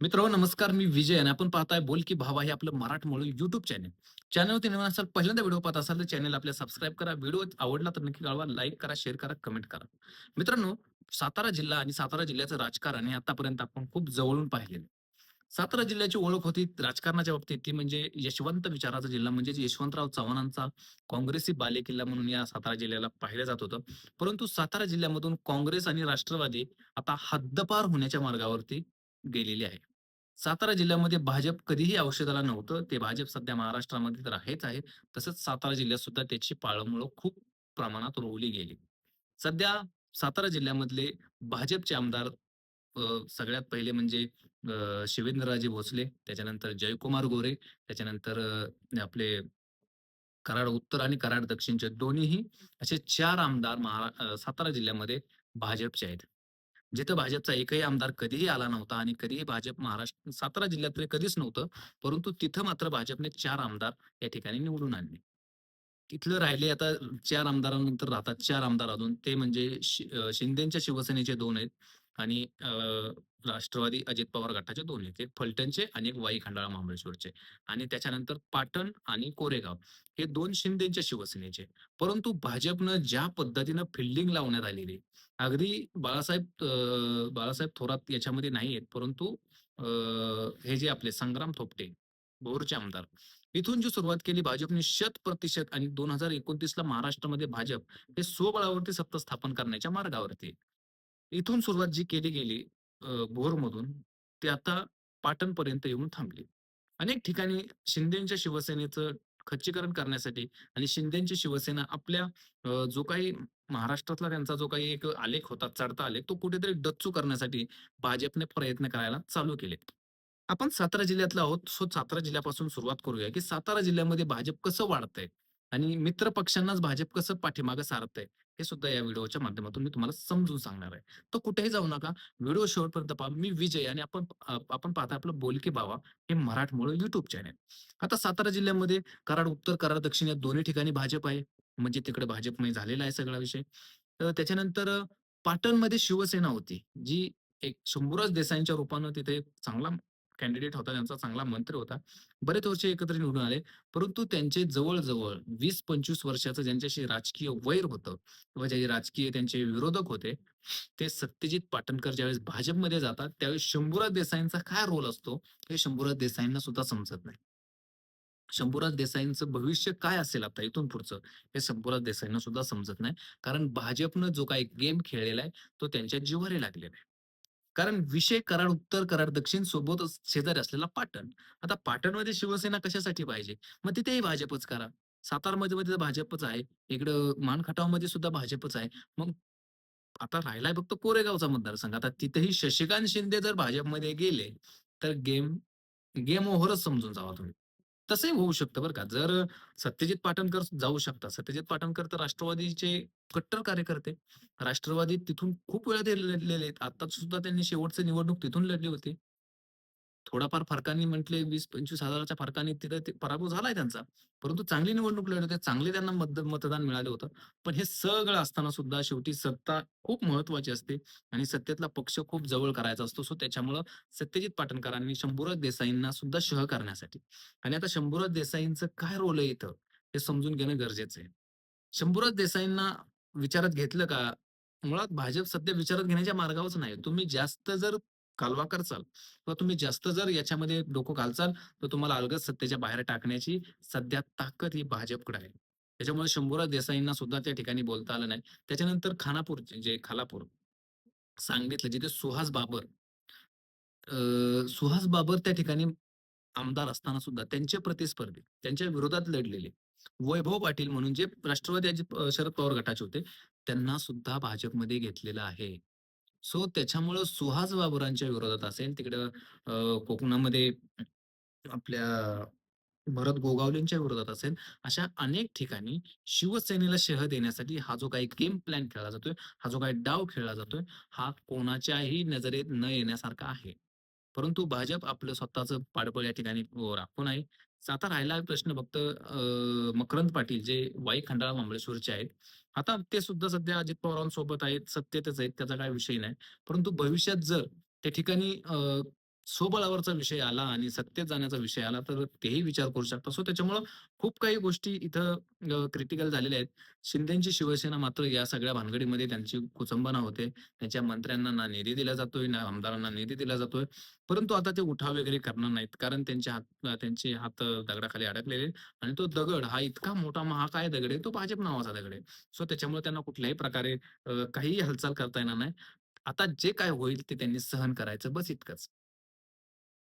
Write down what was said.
मित्र नमस्कार मी विजय आणि आपण पाहताय बोल की भावा हे आपलं मराठमोळं युट्यूब चॅनल चॅनलवरती नवीन असाल पहिल्यांदा व्हिडिओ पाहत असाल तर चॅनल आपल्या सबस्क्राईब करा. व्हिडिओ आवडला तर नक्की कळवा लाईक करा शेअर करा कमेंट करा. मित्रांनो सातारा जिल्हा आणि सातारा जिल्ह्याचं राजकारण हे आतापर्यंत आपण खूप जवळून पाहिलेलं सातारा जिल्ह्याची ओळख होती राजकारणाच्या बाबतीत. ती म्हणजे यशवंत विचाराचा जिल्हा म्हणजे यशवंतराव चव्हाणांचा काँग्रेसी बालेकिल्ला म्हणून या सातारा जिल्ह्याला पाहिलं जात होतं. परंतु सातारा जिल्ह्यामधून काँग्रेस आणि राष्ट्रवादी आता हद्दपार होण्याच्या मार्गावरती गेलेली आहे. सातारा जिल्ह्यामध्ये भाजप कधीही औषधाला नव्हतं. ते भाजप सध्या महाराष्ट्रामध्ये तर आहेच आहे. तसंच सातारा जिल्ह्यात सुद्धा त्याची पाळंमुळं खूप प्रमाणात रोवली गेली. सध्या सातारा जिल्ह्यामधले भाजपचे आमदार सगळ्यात पहिले म्हणजे शिवेंद्रराजे भोसले त्याच्यानंतर जयकुमार गोरे त्याच्यानंतर आपले कराड उत्तर आणि कराड दक्षिणचे दोन्हीही असे चार आमदार महारा सातारा जिल्ह्यामध्ये भाजपचे आहेत. जिथं भाजपचा एकही आमदार कधीही आला नव्हता आणि कधीही भाजप महाराष्ट्र सातारा जिल्ह्यात तरी कधीच नव्हतं परंतु तिथं मात्र भाजपने चार आमदार या ठिकाणी निवडून आणले. तिथलं राहिले आता चार आमदारांनंतर राहतात चार आमदार अजून. ते म्हणजे शिंदेच्या शिवसेनेचे दोन आहेत. आणि अं, राष्ट्रवादी अजित पवार गटाचे दोन नेते फलटणचे आणि एक वाई खंडाळा महाबळेश्वरचे आणि त्याच्यानंतर पाटण आणि कोरेगाव हे दोन शिंदेच्या शिवसेनेचे. परंतु भाजपनं ज्या पद्धतीनं फिल्डिंग लावण्यात आलेली अगदी बाळासाहेब अं, बाळासाहेब थोरात याच्यामध्ये नाही आहेत परंतु अं, हे जे आपले संग्राम थोपटे भोरचे आमदार इथून जी सुरुवात केली भाजपने शत प्रतिशत आणि दोन हजार एकोणतीस ला महाराष्ट्रामध्ये भाजप हे स्वबळावरती सत्ता स्थापन करण्याच्या मार्गावरती. इथून सुरुवात जी केली गेली भोरमधून ती आता पाटणपर्यंत येऊन थांबली. अनेक ठिकाणी शिंदेच्या शिवसेनेचं खच्चीकरण करण्यासाठी आणि शिंदेची शिवसेना आपल्या जो काही महाराष्ट्रातला त्यांचा जो काही एक आलेख होता चढता आलेख तो कुठेतरी डच्चू करण्यासाठी भाजपने प्रयत्न करायला चालू केले. आपण सातारा जिल्ह्यातला आहोत सो सातारा जिल्ह्यापासून सुरुवात करूया की सातारा जिल्ह्यामध्ये भाजप कसं वाढतंय? आणि मित्र पक्षांनाच भाजप कसं पाठीमागं सारतंय हे सुद्धा या व्हिडिओच्या माध्यमातून मी तुम्हाला समजून सांगणार आहे. तर कुठेही जाऊ नका व्हिडिओ शेवटपर्यंत पहा. मी विजय आणि आपण आपण पाहता आपलं बोलके बावा हे मराठमोळ युट्यूब चॅनेल आता सातारा जिल्ह्यामध्ये कराड उत्तर कराड दक्षिण या दोन्ही ठिकाणी भाजप आहे. म्हणजे तिकडे भाजपमय झालेला आहे सगळा विषय. तर त्याच्यानंतर पाटणमध्ये शिवसेना होती जी एक शंभूराज देसाईंच्या रूपानं तिथे चांगला कॅन्डिडेट होता त्यांचा चांगला मंत्री होता. बरेच वर्ष एकत्र निवडून आले परंतु त्यांचे जवळजवळ वीस पंचवीस वर्षाचं ज्यांच्याशी राजकीय वैर होतं किंवा जे राजकीय त्यांचे विरोधक होते ते सत्यजित पाटणकर ज्यावेळेस भाजपमध्ये जातात त्यावेळेस शंभूराज देसाईंचा काय रोल असतो हे शंभूराज देसाईंना सुद्धा समजत नाही. शंभूराज देसाईंचं भविष्य काय असेल आता इथून पुढचं हे शंभूराज देसाईंना सुद्धा समजत नाही. कारण भाजपनं जो काही गेम खेळलेला आहे तो त्यांच्या जिव्हारी लागलेला आहे. कारण विषय कराड उत्तर कराड दक्षिण सोबतच शेजारी असलेला पाटण. आता पाटणमध्ये शिवसेना कशासाठी पाहिजे? मग तिथेही भाजपच करा. सातारमध्ये मध्ये भाजपच आहे. इकडं मानखटावमध्ये सुद्धा भाजपच आहे. मग आता राहिलाय फक्त कोरेगावचा मतदारसंघ. आता तिथेही शशिकांत शिंदे जर भाजपमध्ये गेले तर गेम गेम ओव्हरच समजून जावा तुम्ही. तसंही होऊ शकतं बरं का. जर सत्यजित पाटणकर जाऊ शकतात. सत्यजित पाटणकर तर राष्ट्रवादीचे कट्टर कार्यकर्ते. राष्ट्रवादी तिथून खूप वेळा ते लढलेले आहेत. आता सुद्धा त्यांनी शेवटची निवडणूक तिथून लढली होती. थोडाफार फरकाने म्हटले वीस पंचवीस हजाराच्या फरकाने तिथे ते पराभव झालाय त्यांचा. परंतु चांगली निवडणूक लढवते चांगले त्यांना मतदान मिळालं होतं. पण हे सगळं असताना सुद्धा शेवटी सत्ता खूप महत्वाची असते आणि सत्तेतला पक्ष खूप जवळ करायचा असतो. सो त्याच्यामुळं सत्यजित पाटणकरांनी शंभूराज देसाईंना सुद्धा शह करण्यासाठी. आणि आता शंभूराज देसाईंचं काय रोल आहे इथं? हे समजून घेणं गरजेचं आहे. शंभूराज देसाईंना विचारात घेतलं का? मुळात भाजप सध्या विचारात घेण्याच्या मार्गावरच नाही तुम्ही जास्त जर कालवा करचाल. किंवा तुम्ही जास्त जर याच्यामध्ये डोकं घालचाल तर तुम्हाला अलगद सत्तेच्या बाहेर टाकण्याची सध्या ताकद ही भाजपकडे आहे. त्याच्यामुळे शंभूराज देसाईंना सुद्धा त्या ठिकाणी बोलता आलं नाही. त्याच्यानंतर खानापूर जे खालापूर सांगितलं जिथे सुहास बाबर सुहास बाबर त्या ठिकाणी आमदार असताना सुद्धा त्यांचे प्रतिस्पर्धी त्यांच्या विरोधात लढलेले वैभव पाटील म्हणून जे राष्ट्रवादी शरद पवार गटाचे होते त्यांना सुद्धा भाजपमध्ये घेतलेलं आहे. सो त्याच्यामुळं सुहास बाबरांच्या विरोधात असेल तिकडं कोकणामध्ये आपल्या भरत गोगावलेंच्या विरोधात असेल अशा अनेक ठिकाणी शिवसेनेला शह देण्यासाठी हा जो काही गेम प्लॅन खेळला जातोय हा जो काही डाव खेळला जातोय हा कोणाच्याही नजरेत न येण्यासारखा आहे. परंतु भाजप आपलं स्वतःच पाडबळ या ठिकाणी अ, राखून आहे. आता राहिला प्रश्न फक्त अ, मकरंद पाटील जे वाई खंडाळा महाबळेश्वरचे आहेत. आता ते सुद्धा सध्या अजित पवारांसोबत आहेत सत्तेतच आहेत त्याचा काही विषय नाही. परंतु भविष्यात जर त्या ठिकाणी अ, स्वबळावरचा विषय आला आणि सत्तेत जाण्याचा विषय आला, तर तेही विचार करू शकता. सो त्याच्यामुळं खूप काही गोष्टी इथं क्रिटिकल झालेल्या आहेत. शिंदेची शिवसेना मात्र या सगळ्या भानगडीमध्ये त्यांची कुचंबना होते. त्यांच्या मंत्र्यांना ना निधी दिला जातोय, ना आमदारांना निधी दिला जातोय. परंतु आता ते उठाव वगैरे करणार नाहीत. कारण त्यांचे हात त्यांचे हात दगडाखाली अडकलेले आणि तो दगड हा इतका मोठा महाकाय दगड आहे, तो भाजप नावाचा दगड आहे. सो त्याच्यामुळे त्यांना कुठल्याही प्रकारे काहीही हालचाल करता येणार नाही. आता जे काय होईल ते त्यांनी सहन करायचं बस इतकंच.